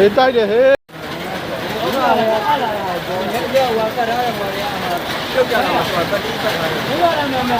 ေးတိုက်တယ်ဟေးဟုတ်ပါလေအားလာတာဘောနဲ့ပြောဝါကထားရပါလေအာပြုတ်ကြတာဆိုတာတတိပတ်ထားတယ်ဘုရားလည်းမမ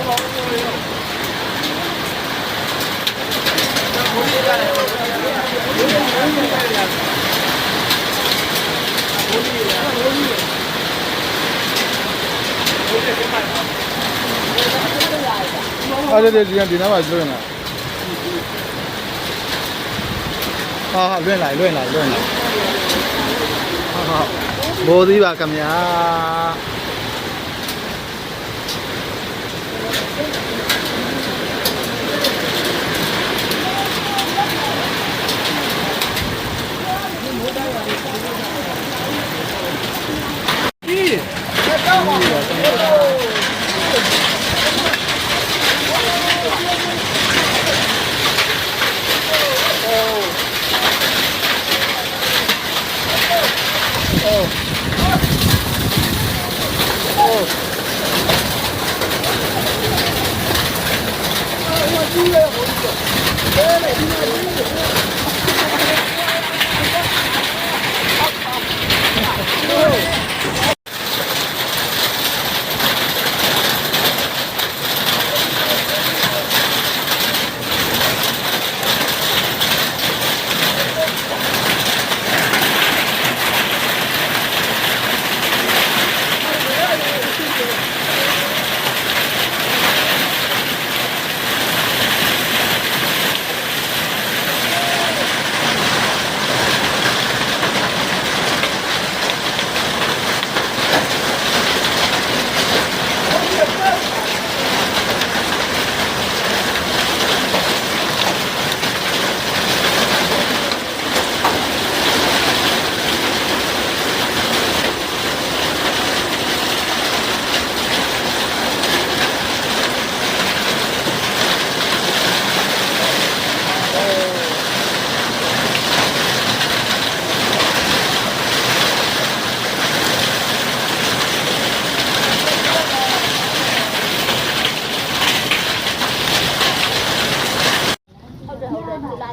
အားလာတာဘောလာဖြစ်တော့ဖြစ်တော့တော့မှာပြောအရန်တက်ပြီးတော့ဟုတ်ဟုတ်အဲ့ဒီဒီဒီနားမှာလွင့်လာဟာဟာလွင့်လိုက်လွင့်လိုက်လွင့်လိုက်ဟာဟာဘိုးသီးပါခင်ဗျာ ဟုတ်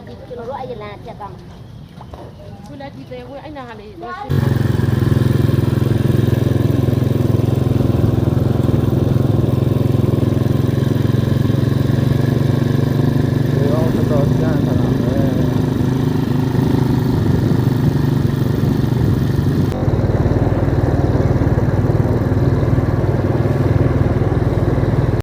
တယ်ဟုတ်တယ်သူလာကြည့်ကျွန်တော်တို့အဲ့ရလန်ဖြတ်သွားမှာခုလက်ဒီသေးဝင်အဲ့နာဟာလေးတော့